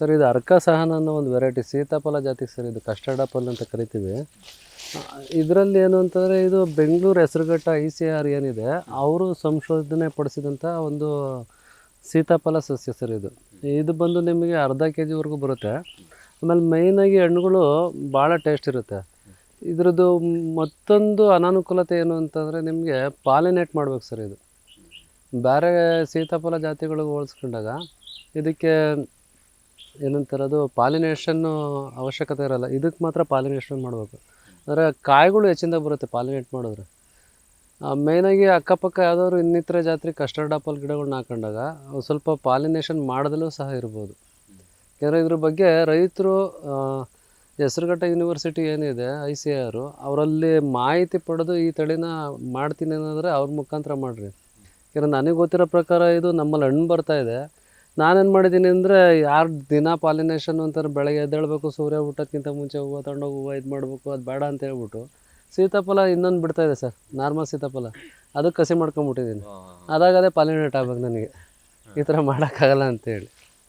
Sir ಇದು ಅರ್ಕ ಸಹನ ಅನ್ನೋ ಒಂದು ವೆರೈಟಿ ಸೀತಾಫಲ ಜಾತಿಗೆ ಸರ್ ಇದು ಕಸ್ಟರ್ಡ್ ಆಪಲ್ ಅಂತ ಕರಿತೀವಿ. ಇದರಲ್ಲಿ ಏನು ಅಂತಂದರೆ ಇದು Bengaluru Hesaraghatta I C R ಏನಿದೆ, ಅವರು ಸಂಶೋಧನೆ ಪಡಿಸಿದಂಥ ಒಂದು ಸೀತಾಫಲ ಸಸ್ಯ ಸರ್ ಇದು. ಇದು ಬಂದು ನಿಮಗೆ ಅರ್ಧ ಕೆ ಜಿವರೆಗೂ ಬರುತ್ತೆ. ಆಮೇಲೆ ಮೇಯ್ನಾಗಿ ಹಣ್ಣುಗಳು ಭಾಳ ಟೇಸ್ಟ್ ಇರುತ್ತೆ. ಇದರದ್ದು ಮತ್ತೊಂದು ಅನಾನುಕೂಲತೆ ಏನು ಅಂತಂದರೆ ನಿಮಗೆ ಪಾಲಿನೇಟ್ ಮಾಡ್ಬೇಕು ಸರ್ ಇದು. ಬೇರೆ ಸೀತಾಫಲ ಜಾತಿಗಳಿಗೆ ಹೋಲಿಸ್ಕೊಂಡಾಗ ಇದಕ್ಕೆ ಏನಂತಾರೆ ಅದು ಪಾಲಿನೇಷನ್ನು ಅವಶ್ಯಕತೆ ಇರಲ್ಲ. ಇದಕ್ಕೆ ಮಾತ್ರ ಪಾಲಿನೇಷನ್ ಮಾಡಬೇಕು. ಅಂದರೆ ಕಾಯಿಗಳು ಹೆಚ್ಚಿಂದ ಬರುತ್ತೆ ಪಾಲಿನೇಟ್ ಮಾಡಿದ್ರೆ. ಮೇಯ್ನಾಗಿ ಅಕ್ಕಪಕ್ಕ ಯಾವುದಾದ್ರು ಇನ್ನಿತರ ಜಾತ್ರೆ ಕಸ್ಟರ್ಡ್ ಆಪಲ್ ಗಿಡಗಳನ್ನ ಹಾಕೊಂಡಾಗ ಸ್ವಲ್ಪ ಪಾಲಿನೇಷನ್ ಮಾಡದಲ್ಲೂ ಸಹ ಇರ್ಬೋದು. ಯಾಕಂದರೆ ಇದ್ರ ಬಗ್ಗೆ ರೈತರು ಹೆಸರುಘಟ್ಟ ಯೂನಿವರ್ಸಿಟಿ ಏನಿದೆ, ಐ ಸಿ ಆರು, ಅವರಲ್ಲಿ ಮಾಹಿತಿ ಪಡೆದು ಈ ತಳಿನ ಮಾಡ್ತೀನಿ ಅನ್ನೋದ್ರೆ ಅವ್ರ ಮುಖಾಂತರ ಮಾಡಿರಿ. ಯಾಕಂದ್ರೆ ನನಗೆ ಗೊತ್ತಿರೋ ಪ್ರಕಾರ ಇದು ನಮ್ಮಲ್ಲಿ ಹಣ್ಣು ಬರ್ತಾ ಇದೆ. ನಾನೇನು ಮಾಡಿದ್ದೀನಿ ಅಂದರೆ ಯಾರು ದಿನ ಪಾಲಿನೇಷನ್ ಅಂತಾರೆ ಬೆಳಗ್ಗೆ ಎದ್ದೇಳಬೇಕು ಸೂರ್ಯ ಊಟಕ್ಕಿಂತ ಮುಂಚೆ ಹೂವು ತಗೊಂಡೋಗಿ ಹೂವು ಇದು ಮಾಡಬೇಕು ಅದು ಬೇಡ ಅಂತ ಹೇಳ್ಬಿಟ್ಟು ಸೀತಾಫಲ ಇನ್ನೊಂದು ಬಿಡ್ತಾ ಇದೆ ಸರ್ ನಾರ್ಮಲ್ ಸೀತಾಫಲ. ಅದಕ್ಕೆ ಕಸಿ ಮಾಡ್ಕೊಂಬಿಟ್ಟಿದ್ದೀನಿ. ಅದಾಗದೇ ಪಾಲಿನೇಟ್ ಆಗ್ಬೇಕು ನನಗೆ. ಈ ಥರ ಮಾಡೋಕ್ಕಾಗಲ್ಲ ಅಂತೇಳಿ